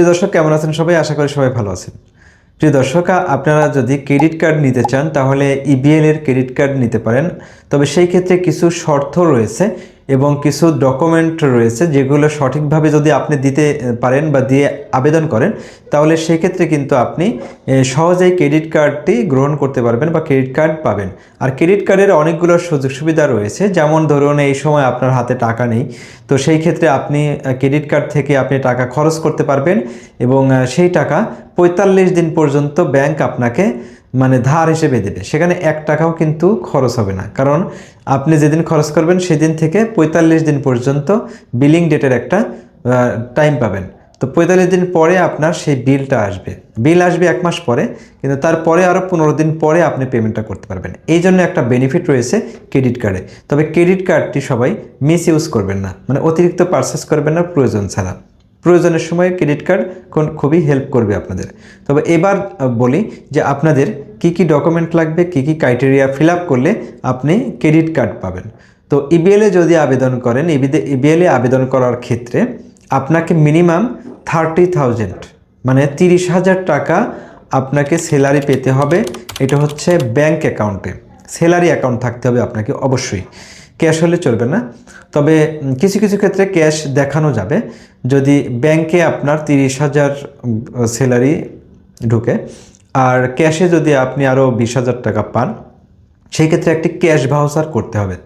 প্রিয় দর্শক, কেমন আছেন সবাই? আশা করি সবাই ভালো আছেন। প্রিয় দর্শক আপনারা যদি ক্রেডিট কার্ড নিতে চান, তাহলে ইবিএল এর ক্রেডিট কার্ড নিতে পারেন। তবে সেই ক্ষেত্রে কিছু শর্ত রয়েছে। এবং কিছু ডকুমেন্ট রয়েছে যেগুলো সঠিকভাবে যদি আপনি দিতে পারেন বা দিয়ে আবেদন করেন, তাহলে সেক্ষেত্রে কিন্তু আপনি সহজেই ক্রেডিট কার্ডটি গ্রহণ করতে পারবেন বা ক্রেডিট কার্ড পাবেন। আর ক্রেডিট কার্ডের অনেকগুলো সুযোগ সুবিধা রয়েছে। যেমন ধরুন এই সময় আপনার হাতে টাকা নেই, তো সেই ক্ষেত্রে আপনি ক্রেডিট কার্ড থেকে আপনি টাকা খরচ করতে পারবেন এবং সেই টাকা পঁয়তাল্লিশ দিন পর্যন্ত ব্যাংক আপনাকে মানে ধার হিসেবে দেবে। সেখানে এক টাকাও কিন্তু খরচ হবে না। কারণ আপনি যেদিন খরচ করবেন, সেদিন থেকে পঁয়তাল্লিশ দিন পর্যন্ত বিলিং ডেটের একটা টাইম পাবেন। তো পঁয়তাল্লিশ দিন পরে আপনার সেই বিলটা আসবে। বিল আসবে এক মাস পরে, কিন্তু তারপরে আরও পনেরো দিন পরে আপনি পেমেন্টটা করতে পারবেন। এই জন্য একটা বেনিফিট রয়েছে ক্রেডিট কার্ডে তবে ক্রেডিট কার্ডটি সবাই মিস ইউজ করবেন না। মানে অতিরিক্ত পারচেস করবেন না, প্রয়োজন ছাড়া। প্রয়োজনের সময় ক্রেডিট কার্ড কোন খুবই হেল্প করবে আপনাদের। তবে এবার বলি যে আপনাদের কি কি ডকুমেন্ট লাগবে, কি কি ক্রাইটেরিয়া ফিল করলে আপনি ক্রেডিট কার্ড পাবেন। তো ইবিএলে যদি আবেদন করেন ইবিএলে আবেদন করার ক্ষেত্রে আপনাকে মিনিমাম থার্টি থাউজেন্ড মানে তিরিশ হাজার টাকা আপনাকে স্যালারি পেতে হবে। এটা হচ্ছে ব্যাংক অ্যাকাউন্টে স্যালারি অ্যাকাউন্ট থাকতে হবে আপনাকে অবশ্যই। ক্যাশ হলে চলবে না। তবে কিছু কিছু ক্ষেত্রে ক্যাশ দেখানো যাবে। যদি ব্যাংকে আপনার তিরিশ হাজার স্যালারি ঢুকে, আর ক্যাশে যদি আপনি আরও বিশ হাজার টাকা পান, সেই ক্ষেত্রে একটি ক্যাশ ভাউচার করতে হবে।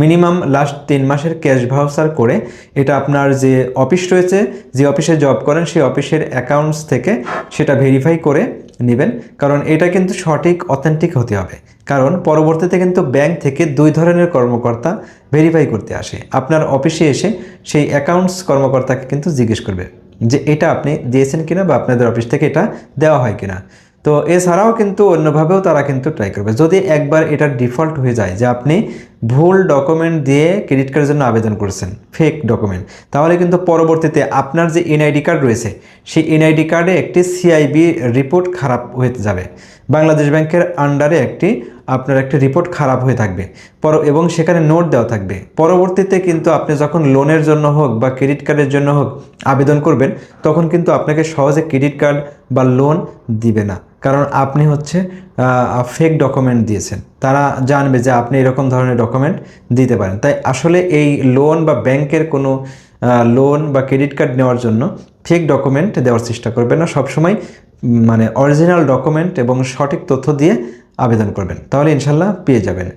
মিনিমাম লাস্ট তিন মাসের ক্যাশ ভাউচার করে এটা আপনার যে অফিস রয়েছে, যে অফিসে জব করেন, সেই অফিসের অ্যাকাউন্টস থেকে সেটা ভেরিফাই করে নেবেন, কারণ এটা কিন্তু সঠিক অথেন্টিক হতে হবে। কারণ পরবর্তীতে কিন্তু ব্যাংক থেকে দুই ধরনের কর্মকর্তা ভেরিফাই করতে আসে। আপনার অফিসে এসে সেই অ্যাকাউন্টস কর্মকর্তাকে কিন্তু জিজ্ঞেস করবে যে, এটা আপনি দিয়েছেন কিনা বা আপনাদের অফিস থেকে এটা দেওয়া হয় কিনা? তো এছাড়াও কিন্তু অন্যভাবেও তারা কিন্তু ট্রাই করবে। যদি একবার এটা ডিফল্ট হয়ে যায় যে আপনি ভুল ডকুমেন্ট দিয়ে ক্রেডিট কার্ডের জন্য আবেদন করেছেন। ফেক ডকুমেন্ট তাহলে কিন্তু পরবর্তীতে আপনার যে এনআইডি কার্ড রয়েছে, সেই এনআইডি কার্ডে একটি সিআইবি রিপোর্ট খারাপ হয়ে যাবে। বাংলাদেশ ব্যাংকের আন্ডারে একটি, আপনার একটি রিপোর্ট খারাপ হয়ে থাকবে। পর, এবং সেখানে নোট দেওয়া থাকবে। পরবর্তীতে কিন্তু আপনি যখন লোনের জন্য হোক বা ক্রেডিট কার্ডের জন্য হোক আবেদন করবেন, তখন কিন্তু আপনাকে সহজে ক্রেডিট কার্ড বা লোন দিবে না। কারণ আপনি হচ্ছে ফেক ডকুমেন্ট দিয়েছেন। তারা জানবে যে আপনি এরকম ধরনের ডকুমেন্ট দিতে পারেন। তাই আসলে এই লোন বা ব্যাংকের কোনো লোন বা ক্রেডিট কার্ড নেওয়ার জন্য ফেক ডকুমেন্ট দেওয়ার চেষ্টা করবেন না। সবসময় মানে অরিজিনাল ডকুমেন্ট এবং সঠিক তথ্য দিয়ে আবেদন করবেন। তাহলে ইনশাল্লাহ পেয়ে যাবেন।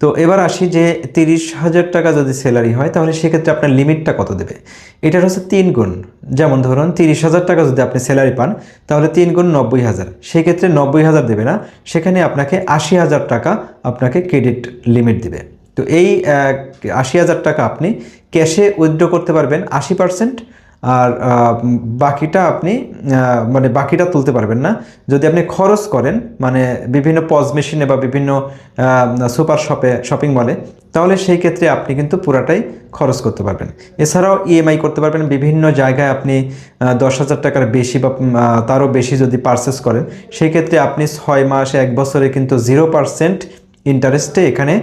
তো এবার আসি যে তিরিশ হাজার টাকা যদি স্যালারি হয়, তাহলে সেক্ষেত্রে আপনার লিমিটটা কত দেবে? এটার হচ্ছে তিন গুণ। যেমন ধরুন, তিরিশ হাজার টাকা যদি আপনি স্যালারি পান, তাহলে তিন গুণ নব্বই হাজার। সেক্ষেত্রে নব্বই হাজার দেবে না, সেখানে আপনাকে আশি হাজার টাকা আপনাকে ক্রেডিট লিমিট দেবে। তো এই আশি হাজার টাকা আপনি ক্যাশে উইথড্র করতে পারবেন আশি পার্সেন্ট আর বাকিটা আপনি মানে বাকিটা তুলতে পারবেন না। যদি আপনি খরচ করেন মানে বিভিন্ন পজ মেশিনে বা বিভিন্ন সুপার শপে, শপিং মলে, তাহলে সেই ক্ষেত্রে আপনি কিন্তু পুরাটাই খরচ করতে পারবেন। এছাড়াও ইএমআই করতে পারবেন। বিভিন্ন জায়গায় আপনি দশ হাজার টাকার বেশি বা তারও বেশি যদি পারচেস করেন, সেই ক্ষেত্রে আপনি ছয় মাস, এক বছরে কিন্তু জিরো পার্সেন্ট ইন্টারেস্টে এখানে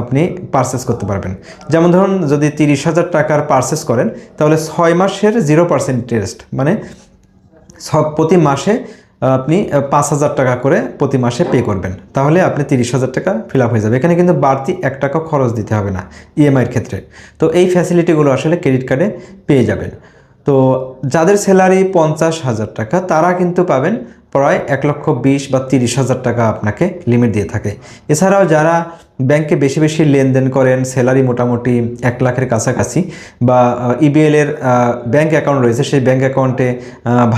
আপনি পারচেস করতে পারবেন। যেমন ধরুন, যদি তিরিশ হাজার টাকার পারচেস করেন, তাহলে ছয় মাসের জিরো পার্সেন্ট ইন্টারেস্ট মানে প্রতি মাসে আপনি পাঁচ হাজার টাকা করে প্রতি মাসে পে করবেন। তাহলে আপনি তিরিশ হাজার টাকা ফিল হয়ে যাবে। এখানে কিন্তু বাড়তি এক টাকা খরচ দিতে হবে না ইএমআইয়ের ক্ষেত্রে। তো এই ফ্যাসিলিটিগুলো আসলে ক্রেডিট কার্ডে পেয়ে যাবেন। তো যাদের স্যালারি পঞ্চাশ হাজার টাকা, তারা কিন্তু পাবেন প্রায় এক লক্ষ বিশ বা তিরিশ হাজার টাকা আপনাকে লিমিট দিয়ে থাকে। এছাড়াও যারা ব্যাংকে বেশি বেশি লেনদেন করেন স্যালারি মোটামুটি এক লাখের কাছাকাছি বা ইবিএল এর ব্যাংক অ্যাকাউন্ট রয়েছে, সেই ব্যাংক অ্যাকাউন্টে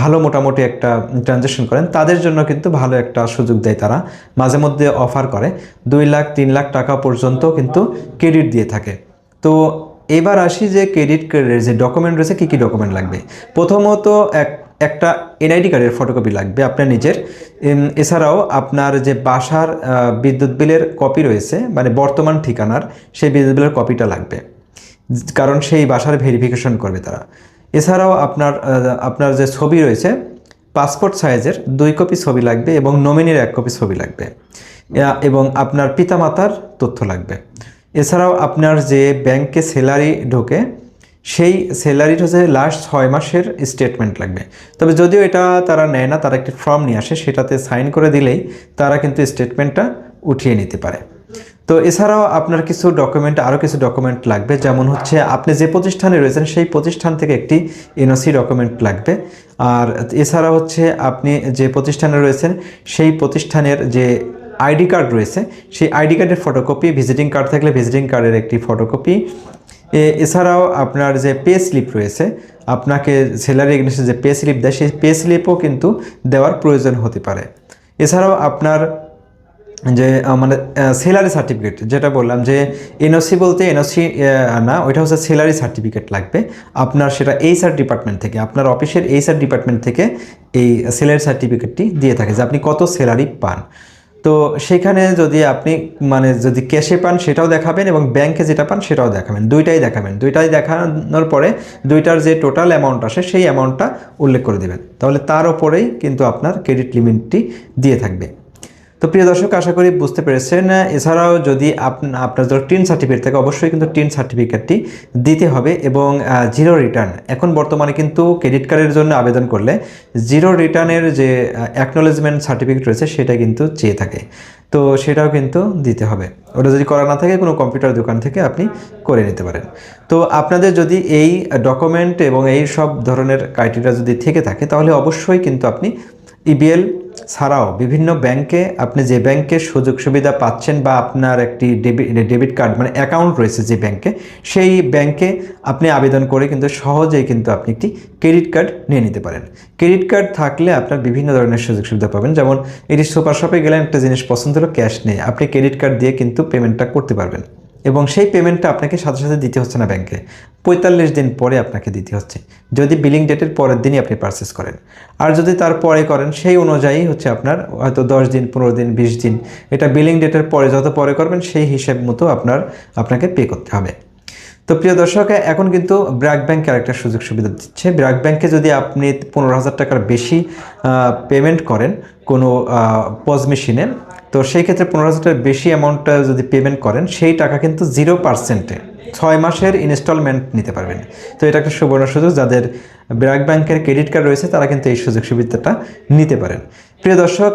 ভালো মোটামুটি একটা ট্রানজ্যাকশন করেন, তাদের জন্য কিন্তু ভালো একটা সুযোগ দেয় তারা। মাঝে মধ্যে অফার করে, দুই লাখ, তিন লাখ টাকা পর্যন্ত কিন্তু ক্রেডিট দিয়ে থাকে। তো এবার আসি যে ক্রেডিট কার্ডের যে ডকুমেন্ট রয়েছে, কী কী ডকুমেন্ট লাগবে? প্রথমত এক একটা এনআইডি কার্ডের ফটোকপি লাগবে আপনার নিজের। এছাড়াও আপনার যে বাসার বিদ্যুৎ বিলের কপি রয়েছে মানে বর্তমান ঠিকানার, সেই বিদ্যুৎ বিলের কপিটা লাগবে। কারণ সেই বাসার ভেরিফিকেশন করবে তারা। এছাড়াও আপনার আপনার যে ছবি রয়েছে পাসপোর্ট সাইজের দুই কপি ছবি লাগবে এবং নমিনির এক কপি ছবি লাগবে। এবং আপনার পিতামাতার তথ্য লাগবে। এছাড়াও আপনার যে ব্যাংকে স্যালারি ঢোকে সেই স্যালারির হচ্ছে লাস্ট ছয় মাসের স্টেটমেন্ট লাগবে। তবে যদিও এটা তারা নেয় না, তারা একটি ফর্ম নিয়ে আসে, সেটাতে সাইন করে দিলেই তারা কিন্তু স্টেটমেন্টটা উঠিয়ে নিতে পারে। তো এছাড়াও আপনার কিছু ডকুমেন্ট আরও কিছু ডকুমেন্ট লাগবে, যেমন হচ্ছে আপনি যে প্রতিষ্ঠানে রয়েছেন, সেই প্রতিষ্ঠান থেকে একটি এনওসি ডকুমেন্ট লাগবে। আর এছাড়া হচ্ছে আপনি যে প্রতিষ্ঠানে রয়েছেন, সেই প্রতিষ্ঠানের যে আইডি কার্ড রয়েছে, সেই আইডি কার্ডের ফটোকপি ভিজিটিং কার্ড থাকলে ভিজিটিং কার্ডের একটি ফটোকপি এছাড়াও আপনার যে পে স্লিপ রয়েছে, আপনাকে স্যালারি এগেন্সে যে পে স্লিপ দেয়, সেই পে স্লিপও কিন্তু দেওয়ার প্রয়োজন হতে পারে। এছাড়াও আপনার যে মানে স্যালারি সার্টিফিকেট যেটা বললাম যে এনওসি বলতে এনওসি না, ওইটা হচ্ছে স্যালারি সার্টিফিকেট লাগবে। আপনার সেটা এইচআর ডিপার্টমেন্ট থেকে, আপনার অফিসের এইচআর ডিপার্টমেন্ট থেকে এই স্যালারি সার্টিফিকেটটি দিয়ে থাকে, যে আপনি কত স্যালারি পান। তো সেখানে যদি আপনি মানে যদি ক্যাশে পান সেটাও দেখাবেন এবং ব্যাংকে যেটা পান সেটাও দেখাবেন। দুইটাই দেখাবেন। দুইটাই দেখানোর পরে দুইটার যে টোটাল অ্যামাউন্ট আসে সেই অ্যামাউন্টটা উল্লেখ করে দেবেন। তাহলে তার ওপরেই কিন্তু আপনার ক্রেডিট লিমিটটি দিয়ে থাকবে। তো প্রিয় দর্শক, আশা করি বুঝতে পেরেছেন। এছাড়াও যদি আপনা আপনার যদি টিন সার্টিফিকেট থাকে, অবশ্যই কিন্তু টিন সার্টিফিকেটটি দিতে হবে এবং জিরো রিটার্ন এখন বর্তমানে কিন্তু ক্রেডিট কার্ডের জন্য আবেদন করলে জিরো রিটার্নের যে অ্যাকনোলেজমেন্ট সার্টিফিকেট রয়েছে, সেটা কিন্তু চেয়ে থাকে। তো সেটাও কিন্তু দিতে হবে। ওটা যদি করা না থাকে, কোনো কম্পিউটার দোকান থেকে আপনি করে নিতে পারেন। তো আপনাদের যদি এই ডকুমেন্ট এবং এই সব ধরনের ক্রাইটেরিয়া যদি থেকে থাকে, তাহলে অবশ্যই কিন্তু আপনি ইবিএল ছাড়াও বিভিন্ন ব্যাংকে আপনি যে ব্যাংকের সুযোগ সুবিধা পাচ্ছেন বা আপনার একটি ডেবিট ডেবিট কার্ড মানে অ্যাকাউন্ট রয়েছে যে ব্যাংকে, সেই ব্যাংকে আপনি আবেদন করে কিন্তু সহজেই কিন্তু আপনি একটি ক্রেডিট কার্ড নিয়ে নিতে পারেন। ক্রেডিট কার্ড থাকলে আপনার বিভিন্ন ধরনের সুযোগ সুবিধা পাবেন। যেমন, এটি সুপার শপে গেলে একটা জিনিস পছন্দ হলো, ক্যাশ নেই। আপনি ক্রেডিট কার্ড দিয়ে কিন্তু পেমেন্টটা করতে পারবেন। এবং সেই পেমেন্টটা আপনাকে সাথে সাথে দিতে হচ্ছে না ব্যাংকে পঁয়তাল্লিশ দিন পরে আপনাকে দিতে হচ্ছে। যদি বিলিং ডেটের পরের দিনই আপনি পারচেস করেন। আর যদি তার পরে করেন, সেই অনুযায়ী হচ্ছে আপনার হয়তো দশ দিন, পনেরো দিন, বিশ দিন, এটা বিলিং ডেটের পরে যত পরে করবেন, সেই হিসেব মতো আপনার, আপনাকে পে করতে হবে। তো প্রিয় দর্শক, এখন কিন্তু ব্র্যাক ব্যাংক আরেকটা সুযোগ সুবিধা দিচ্ছে। ব্র্যাক ব্যাংকে যদি আপনি পনেরো হাজার টাকার বেশি পেমেন্ট করেন কোনো পজ মেশিনে তো সেই ক্ষেত্রে পনেরো হাজার টাকার বেশি অ্যামাউন্টটা যদি পেমেন্ট করেন, সেই টাকা কিন্তু জিরো পার্সেন্টে ছয় মাসের ইনস্টলমেন্ট নিতে পারবেন। তো এটা একটা সুবর্ণ সুযোগ যাদের ব্র্যাক ব্যাংকের ক্রেডিট কার্ড রয়েছে, তারা কিন্তু এই সুযোগ সুবিধাটা নিতে পারেন। প্রিয় দর্শক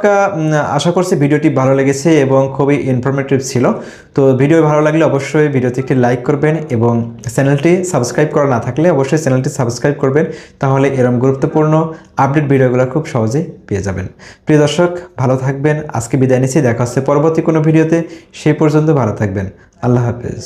আশা করছি ভিডিওটি ভালো লেগেছে এবং খুবই ইনফরমেটিভ ছিল। তো ভিডিও ভালো লাগলে অবশ্যই ভিডিওতে একটি লাইক করবেন এবং চ্যানেলটি সাবস্ক্রাইব করা না থাকলে অবশ্যই চ্যানেলটি সাবস্ক্রাইব করবেন। তাহলে এরকম গুরুত্বপূর্ণ আপডেট ভিডিওগুলো খুব সহজেই পেয়ে যাবেন। প্রিয় দর্শক, ভালো থাকবেন। আজকে বিদায় নিচ্ছি। দেখা হচ্ছে পরবর্তী কোনো ভিডিওতে। সেই পর্যন্ত ভালো থাকবেন। আল্লাহ হাফেজ।